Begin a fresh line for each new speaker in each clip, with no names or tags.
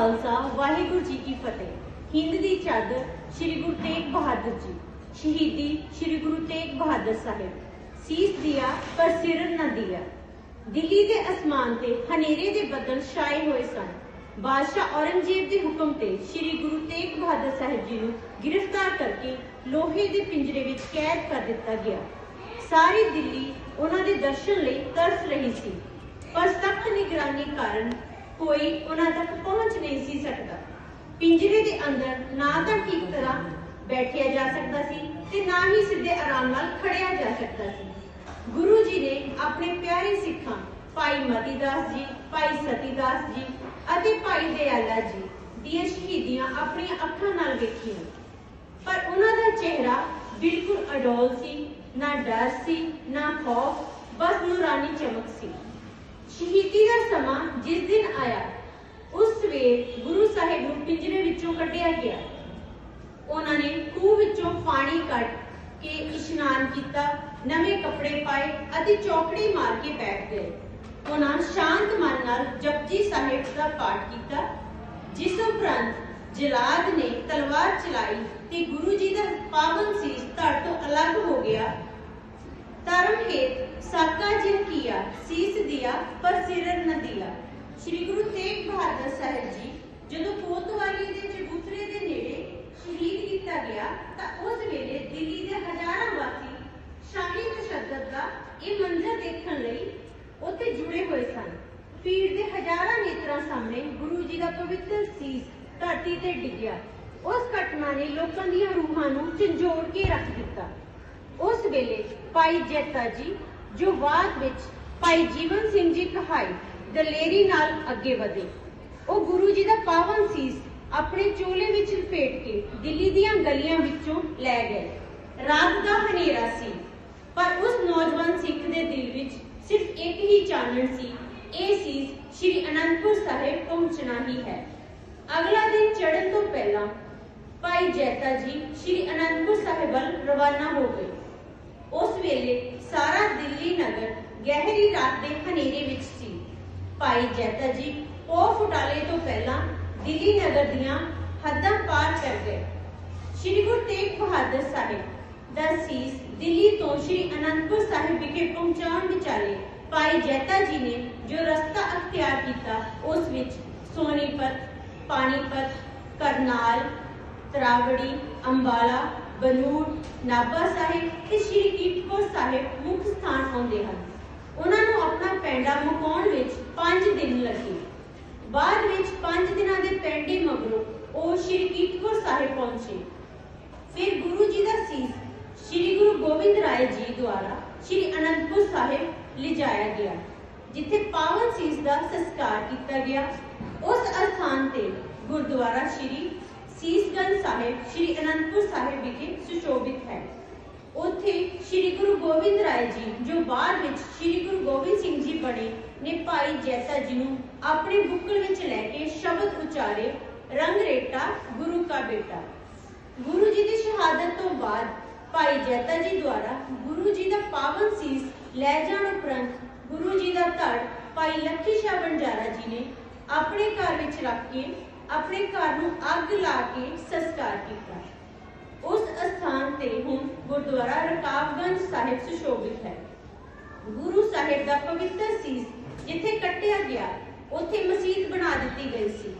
ਖਾਲਸਾ, ਵਾਹਿਗੁਰੂ ਜੀ ਕੀ ਫਤਿਹ। ਹਿੰਦ ਦੀ ਚਾਦਰ ਸ੍ਰੀ ਗੁਰੂ ਤੇਗ ਬਹਾਦਰ ਜੀ, ਸ਼ਹੀਦੀ ਸ੍ਰੀ ਗੁਰੂ ਤੇਗ ਬਹਾਦਰ ਸਾਹਿਬ। ਸੀਸ ਦਿਆ ਪਰ ਸਿਰ ਨਾ ਦਿਆ ਦਿੱਲੀ ਦੇ ਅਸਮਾਨ ਤੇ ਹਨੇਰੇ ਦੇ ਬੱਦਲ ਛਾਏ ਹੋਏ ਸਨ। ਬਾਦਸ਼ਾਹ ਔਰੰਗਜ਼ੇਬ ਦੇ ਹੁਕਮ ਤੇ ਸ੍ਰੀ ਗੁਰੂ ਤੇਗ ਬਹਾਦਰ ਸਾਹਿਬ ਜੀ ਨੂੰ ਗ੍ਰਿਫਤਾਰ ਕਰਕੇ ਲੋਹੇ ਦੇ ਪਿੰਜਰੇ ਵਿੱਚ ਕੈਦ ਕਰ ਦਿੱਤਾ ਗਿਆ। ਸਾਰੀ ਦਿੱਲੀ ਉਹਨਾਂ ਦੇ ਦਰਸ਼ਨ ਲਈ ਤਰਸ ਰਹੀ ਸੀ। ਪਰ ਸਖਤ ਨਿਗਰਾਨੀ ਕਾਰਨ ਕੋਈ ਉਹਨਾਂ ਤੱਕ ਪਹੁੰਚ ਨਹੀਂ ਸੀ ਸਕਦਾ। ਪਿੰਜਰੇ ਦੇ ਅੰਦਰ ਨਾ ਤਾਂ ਠੀਕ ਤਰ੍ਹਾਂ ਬੈਠਿਆ ਜਾ ਸਕਦਾ ਸੀ ਤੇ ਨਾ ਹੀ ਸਿੱਧੇ ਆਰਾਮ ਨਾਲ ਖੜਿਆ ਜਾ ਸਕਦਾ ਸੀ। ਗੁਰੂ ਜੀ ਨੇ ਆਪਣੇ ਪਿਆਰੇ ਸਿੱਖਾਂ, ਭਾਈ ਮਤੀ ਜੀ, ਭਾਈ ਸਤੀ ਜੀ ਅਤੇ ਭਾਈ ਦਇਆਲਾ ਜੀ ਦੀਆਂ ਸ਼ਹੀਦੀਆਂ ਆਪਣੀਆਂ ਅੱਖਾਂ ਨਾਲ ਵੇਖੀਆਂ। ਪਰ ਉਹਨਾਂ ਦਾ ਚਿਹਰਾ ਬਿਲਕੁਲ ਅਡੋਲ ਸੀ, ਨਾ ਡਰ ਸੀ, ਨਾ ਖੌਫ, ਬਸ ਨੂਰਾਨੀ ਚਮਕ ਸੀ। ਸ਼ਹੀਦੀ ਦਾ ਸਮਾਂ ਜਿਸ ਦਿਨ ਆਇਆ, ਉਸ ਸਵੇਰ ਗੁਰੂ ਸਾਹਿਬ ਨੂੰ ਪਿੰਜਰੇ ਵਿੱਚੋਂ ਕੱਢਿਆ ਗਿਆ। ਉਹਨਾਂ ਨੇ ਖੂਹ ਵਿੱਚੋਂ ਪਾਣੀ ਕੱਢ ਕੇ ਇਸ਼ਨਾਨ ਕੀਤਾ, ਨਵੇਂ ਕੱਪੜੇ ਪਾਏ ਅਤੇ ਚੌਕੜੀ ਮਾਰ ਕੇ ਬੈਠ ਗਏ। ਉਹਨਾਂ ਸ਼ਾਂਤ ਮਨ ਨਾਲ ਜਪਜੀ ਸਾਹਿਬ ਦਾ ਪਾਠ ਕੀਤਾ, ਜਿਸ ਉਪਰੰਤ ਜਲਾਦ ਨੇ ਤਲਵਾਰ ਚਲਾਈ ਤੇ ਗੁਰੂ ਜੀ ਦਾ ਪਾਵਨ ਸੀਸ ਧੜ ਤੋਂ ਅਲੱਗ ਹੋ ਗਿਆ ਧਰਮ ਹੇਤ ਸਾਕਾ ਜਿਨ ਕੀਆ, ਸੀਸ ਦਿਆ, ਪਰ ਸਿਰ ਨ ਦਿਆ। ਸ੍ਰੀ ਗੁਰੂ ਤੇਗ ਬਹਾਦਰ ਸਾਹਿਬ ਜੀ, ਜਦੋਂ ਕੋਤਵਾਲੀ ਦੇ ਚਬੂਤਰੇ ਦੇ ਨੇੜੇ ਸ਼ਹੀਦ ਕੀਤਾ ਗਿਆ, ਤਾਂ ਉਸ ਵੇਲੇ ਦਿੱਲੀ ਦੇ ਹਜ਼ਾਰਾਂ ਵਾਸੀ ਸ਼ਾਹੀ ਤਸ਼ੱਦਦ ਦਾ ਇਹ ਮੰਜ਼ਰ ਦੇਖਣ ਲਈ ਉੱਥੇ ਜੁੜੇ ਹੋਏ ਸਨ। ਪੀਰ ਦੇ ਹਜ਼ਾਰਾਂ ਨੇਤਰਾਂ ਸਾਹਮਣੇ ਗੁਰੂ ਜੀ ਦਾ ਪਵਿੱਤਰ ਸੀਸ ਧਰਤੀ ਤੇ ਡਿੱਗਿਆ। ਉਸ ਘਟਨਾ ਨੇ ਲੋਕਾਂ ਦੀਆਂ ਰੂਹਾਂ ਨੂੰ ਝੰਜੋੜ ਕੇ ਰੱਖ ਦਿੱਤਾ। ਉਸ ਵੇਲੇ ਭਾਈ ਜੈਤਾ ਜੀ, ਜੋ ਬਾਅਦ ਵਿੱਚ ਭਾਈ ਜੀਵਨ ਸਿੰਘ ਜੀ ਕਹਾਈ, ਦਲੇਰੀ ਨਾਲ ਅੱਗੇ ਵਧੇ। ਉਹ ਗੁਰੂ ਜੀ ਦਾ ਪਾਵਨ ਸੀਸ ਆਪਣੇ ਚੋਲੇ ਵਿੱਚ ਲਪੇਟ ਕੇ ਦਿੱਲੀ ਦੀਆਂ ਗਲੀਆਂ ਵਿੱਚੋਂ ਲੈ ਗਏ। ਰਾਤ ਦਾ ਹਨੇਰਾ ਸੀ, ਪਰ ਉਸ ਨੌਜਵਾਨ ਸਿੱਖ ਦੇ ਦਿਲ ਵਿੱਚ ਸਿਰਫ ਇੱਕ ਹੀ ਚਾਨਣ ਸੀ, ਇਹ ਸੀਸ ਸ਼੍ਰੀ ਅਨੰਦਪੁਰ ਸਾਹਿਬ ਪਹੁੰਚਣਾ ਹੀ ਹੈ। ਅਗਲਾ ਦਿਨ ਚੜ੍ਹਨ ਤੋਂ ਪਹਿਲਾਂ ਭਾਈ ਜੈਤਾ ਜੀ ਸ਼੍ਰੀ ਅਨੰਦਪੁਰ ਸਾਹਿਬ ਵੱਲ ਰਵਾਨਾ ਹੋ ਗਏ। ਉਸ ਵੇਲੇ ਸਾਰਾ ਦਿੱਲੀ ਨਗਰ ਗਹਿਰੀ ਰਾਤ ਦੇ ਹਨੇਰੇ ਵਿੱਚ ਸੀ। ਭਾਈ ਜੈਤਾ ਜੀ ਉਹ ਫੁਟਾਲੇ ਤੋਂ ਪਹਿਲਾਂ ਦਿੱਲੀ ਨਗਰ ਦੀਆਂ ਹੱਦਾਂ ਪਾਰ ਕਰ ਗਏ। ਸ਼੍ਰੀ ਗੁਰੂ ਤੇਗ ਬਹਾਦਰ ਸਾਹਿਬ ਦਾ ਸੀਸ ਦਿੱਲੀ ਤੋਂ ਸ਼੍ਰੀ ਅਨੰਦਪੁਰ ਸਾਹਿਬ ਵਿਖੇ ਪਹੁੰਚਾਉਣ ਵਿਚਾਲੇ ਭਾਈ ਜੈਤਾ ਜੀ ਨੇ ਜੋ ਰਸਤਾ ਅਖਤਿਆਰ ਕੀਤਾ, ਉਸ ਵਿੱਚ ਸੋਨੀਪਤ ਪਾਣੀਪਤ ਕਰਨਾਲ, ਤਰਾਵੜੀ, ਅੰਬਾਲਾ ਬਨੂੜ, ਨਾਭਾ ਸਾਹਿਬ ਤੇ ਸ਼੍ਰੀ ਕੀਰਤਪੁਰ ਸਾਹਿਬ ਮੁੱਖ ਸਥਾਨ ਆਉਂਦੇ ਹਨ। ਉਹਨਾਂ ਨੂੰ ਆਪਣਾ ਪੈਂਡਾ ਮੁਕਾਉਣ ਵਿੱਚ 5 ਦਿਨ ਲੱਗੇ। ਬਾਅਦ ਵਿੱਚ 5 ਦਿਨਾਂ ਦੇ ਪੈਂਡੇ ਮਗਰੋਂ ਉਹ ਸ਼੍ਰੀ ਕੀਰਤਪੁਰ ਸਾਹਿਬ ਪਹੁੰਚੇ। ਫਿਰ ਗੁਰੂ ਜੀ ਦਾ ਸੀਸ ਸ਼੍ਰੀ ਗੁਰੂ ਗੋਬਿੰਦ ਰਾਏ ਜੀ ਦੁਆਰਾ ਸ਼੍ਰੀ ਅਨੰਦਪੁਰ ਸਾਹਿਬ ਲਿਜਾਇਆ ਗਿਆ, ਜਿੱਥੇ ਪਾਵਨ ਸੀਸ ਦਾ ਸੰਸਕਾਰ ਕੀਤਾ ਗਿਆ। ਉਸ ਅਸਥਾਨ ਤੇ ਗੁਰਦੁਆਰਾ ਸ਼੍ਰੀ ਸੀਸਗੰਜ ਸਾਹਿਬ ਸ਼੍ਰੀ ਅਨੰਦਪੁਰ ਸਾਹਿਬ ਵਿਖੇ ਸੁਸ਼ੋਭਿਤ ਹੈ। ਉੱਥੇ ਸ਼੍ਰੀ ਗੁਰੂ ਗੋਬਿੰਦ ਰਾਏ ਜੀ, ਜੋ ਬਾਅਦ ਵਿੱਚ ਸ਼੍ਰੀ ਗੁਰੂ ਗੋਬਿੰਦ ਸਿੰਘ ਜੀ ਬਣੇ, ਨੇ ਭਾਈ ਜੈਤਾ ਜੀ ਨੂੰ ਆਪਣੇ ਬੁੱਕਲ ਵਿੱਚ ਲੈ ਕੇ ਸ਼ਬਦ ਉਚਾਰੇ, ਰੰਗ ਰੇਟਾ, ਗੁਰੂ ਕਾ ਬੇਟਾ। ਗੁਰੂ ਜੀ ਦੀ ਸ਼ਹਾਦਤ ਤੋਂ ਬਾਅਦ ਭਾਈ ਜੈਤਾ ਜੀ ਦੁਆਰਾ ਗੁਰੂ ਜੀ ਦਾ ਪਾਵਨ ਸੀਸ ਲੈ ਜਾਣ ਉਪਰੰਤ ਗੁਰੂ ਜੀ ਦਾ ਧੜ ਭਾਈ ਲੱਖੀ ਸ਼ਾਹ ਬੰਜਾਰਾ ਜੀ ਨੇ ਆਪਣੇ ਘਰ ਵਿੱਚ ਰੱਖ ਕੇ ਆਪਣੇ ਘਰ ਨੂੰ ਅੱਗ ਲਾ ਕੇ ਸੰਸਕਾਰ ਕੀਤਾ। ਉਸ ਅਸਥਾਨ ਤੇ ਹੁਣ ਗੁਰਦੁਆਰਾ ਰਕਾਬਗੰਜ ਸਾਹਿਬ ਸੁਸ਼ੋਭਿਤ ਹੈ। ਗੁਰੂ ਸਾਹਿਬ ਦਾ ਪਵਿੱਤਰ ਸੀਸ ਜਿੱਥੇ ਕੱਟਿਆ ਗਿਆ, ਉੱਥੇ ਮਸਜਿਦ ਬਣਾ ਦਿੱਤੀ ਗਈ ਸੀ।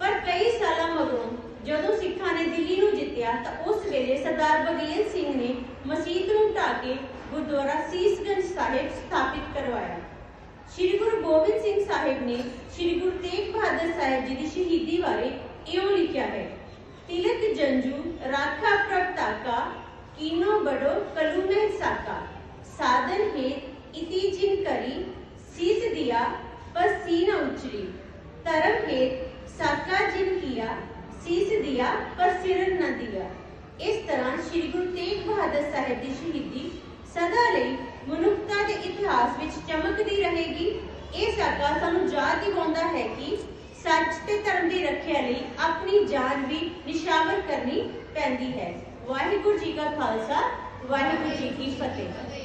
ਪਰ ਕਈ ਸਾਲਾਂ ਮਗਰੋਂ ਜਦੋਂ ਸਿੱਖਾਂ ਨੇ ਦਿੱਲੀ ਨੂੰ ਜਿੱਤਿਆ ਤਾਂ ਉਸ ਵੇਲੇ ਸਰਦਾਰ ਬਗੇਲ ਸਿੰਘ ਨੇ ਮਸਜਿਦ ਨੂੰ ਢਾ ਕੇ ਗੁਰਦੁਆਰਾ ਸੀਸਗੰਜ ਸਾਹਿਬ ਸਥਾਪਿਤ ਕਰਵਾਇਆ। ਸ਼੍ਰੀ ਗੁਰੂ ਗੋਬਿੰਦ ਸਿੰਘ ਸਾਹਿਬ ਨੇ ਸ਼੍ਰੀ ਗੁਰੂ ਤੇਗ ਬਹਾਦਰ ਸਾਹਿਬ ਜੀ ਦੀ ਸ਼ਹੀਦੀ ਬਾਰੇ ਇਉਂ ਲਿਖਿਆ ਹੈ ਤਿਲਕ ਜੰਜੂ ਰਾਖਾ ਪ੍ਰਭ ਤਾਕਾ ਕੀਨੋ ਬੜੋ ਕਲੂ ਮੈਂ ਸਾਕਾ ਸਾਧਨ ਹੈ ਇਤੀ ਜਿਨ ਕਰੀ ਸੀਸ ਦਿਆ ਪਰ ਸੀਨਾ ਉਚਰੀ ਧਰਮ ਹੈ ਸਾਕਾ ਜਿਨ ਕੀਆ ਸੀਸ ਦਿਆ ਪਰ ਸਿਰ ਨ ਦਿਆ ਇਸ ਤਰ੍ਹਾਂ ਸ਼੍ਰੀ ਗੁਰੂ ਤੇਗ ਬਹਾਦਰ ਸਾਹਿਬ ਦੀ ਸ਼ਹੀਦੀ ਸਦਾ ਲਈ ਮਨੁੱਖਤਾ ਦੇ ਇਤਿਹਾਸ ਵਿੱਚ ਚਮਕਦੀ ਰਹੇਗੀ। ਇਹ ਸਾਕਾ ਸਾਨੂੰ ਯਾਦ ਦਿਵਾਉਂਦਾ ਹੈ ਕਿ ਸੱਚ ਤੇ ਧਰਮ ਦੀ ਰੱਖਿਆ ਲਈ ਆਪਣੀ ਜਾਨ ਵੀ ਨਿਸ਼ਾਵਰ ਕਰਨੀ ਪੈਂਦੀ ਹੈ। ਵਾਹਿਗੁਰੂ ਜੀ ਕਾ ਖਾਲਸਾ, ਵਾਹਿਗੁਰੂ ਜੀ ਕੀ ਫਤਿਹ।